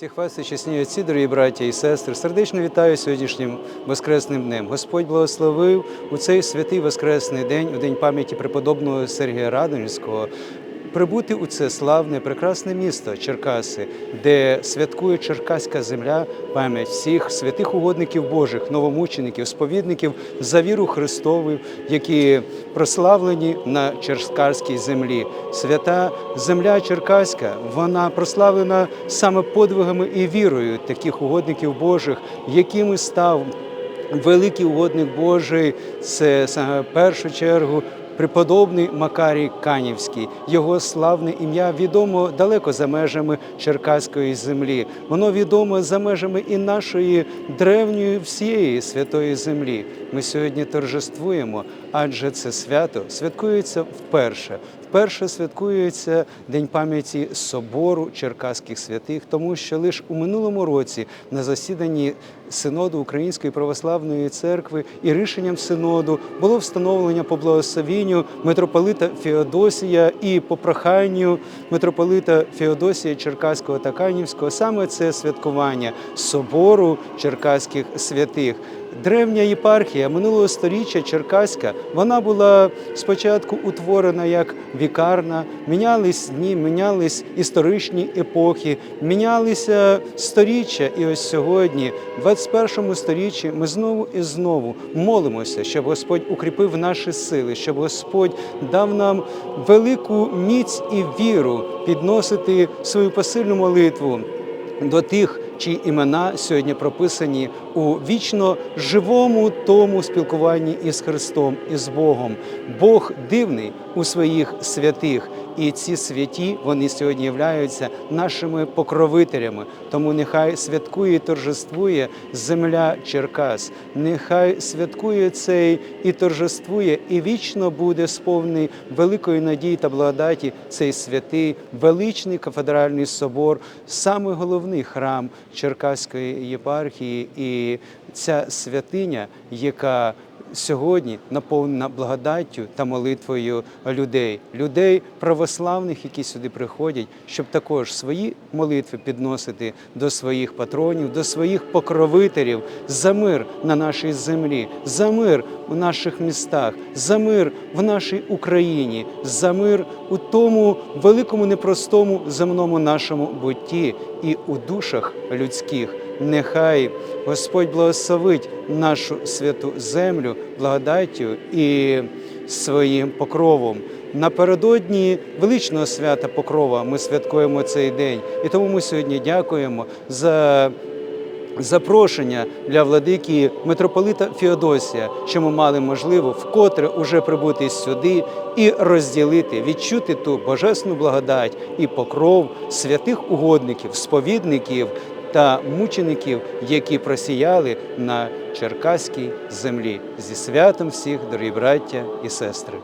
Прихвасти, чесні отці, дорогі браття і сестри, сердечно вітаю сьогоднішнім Воскресним днем. Господь благословив у цей святий Воскресний день, у день пам'яті преподобного Сергія Радонівського, прибути у це славне, прекрасне місто Черкаси, де святкує Черкаська земля, пам'ять всіх святих угодників Божих, новомучеників, сповідників за віру Христову, які прославлені на черкаській землі. Свята земля Черкаська, вона прославлена саме подвигами і вірою таких угодників Божих, якими став великий угодник Божий. Це саме першу чергу преподобний Макарій Канівський. Його славне ім'я відомо далеко за межами Черкаської землі. Воно відомо за межами і нашої древньої всієї святої землі. Ми сьогодні торжествуємо, адже це свято святкується вперше. Вперше святкується День пам'яті собору черкаських святих, тому що лише у минулому році на засіданні синоду Української православної церкви і рішенням синоду було встановлення по благословінню митрополита Феодосія і по проханню митрополита Феодосія Черкаського та Канівського саме це святкування собору черкаських святих. Древня єпархія минулого століття Черкаська, вона була спочатку утворена як вікарна, мінялись дні, мінялись історичні епохи, мінялися сторіччя. І ось сьогодні, в 21 сторіччі, ми знову і знову молимося, щоб Господь укріпив наші сили, щоб Господь дав нам велику міць і віру підносити свою посильну молитву до тих, чиї імена сьогодні прописані у вічно живому тому спілкуванні із Христом і з Богом. Бог дивний у своїх святих, і ці святі вони сьогодні являються нашими покровителями. Тому нехай святкує і торжествує земля Черкас, нехай святкує цей і торжествує, і вічно буде сповнений великої надії та благодаті цей святий величний кафедральний собор, саме головний храм Черкаської єпархії, і ця святиня, яка сьогодні наповнена благодаттю та молитвою людей, людей православних, які сюди приходять, щоб також свої молитви підносити до своїх патронів, до своїх покровителів за мир на нашій землі, за мир у наших містах, за мир в нашій Україні, за мир у тому великому непростому земному нашому бутті і у душах людських. Нехай Господь благословить нашу святу землю благодаттю і своїм покровом. Напередодні величного свята Покрова ми святкуємо цей день, і тому ми сьогодні дякуємо за запрошення для владики митрополита Феодосія, що ми мали можливо вкотре уже прибути сюди і розділити, відчути ту божественну благодать і покров святих угодників, сповідників та мучеників, які просіяли на черкаській землі. Зі святом всіх, дорогі браття і сестри.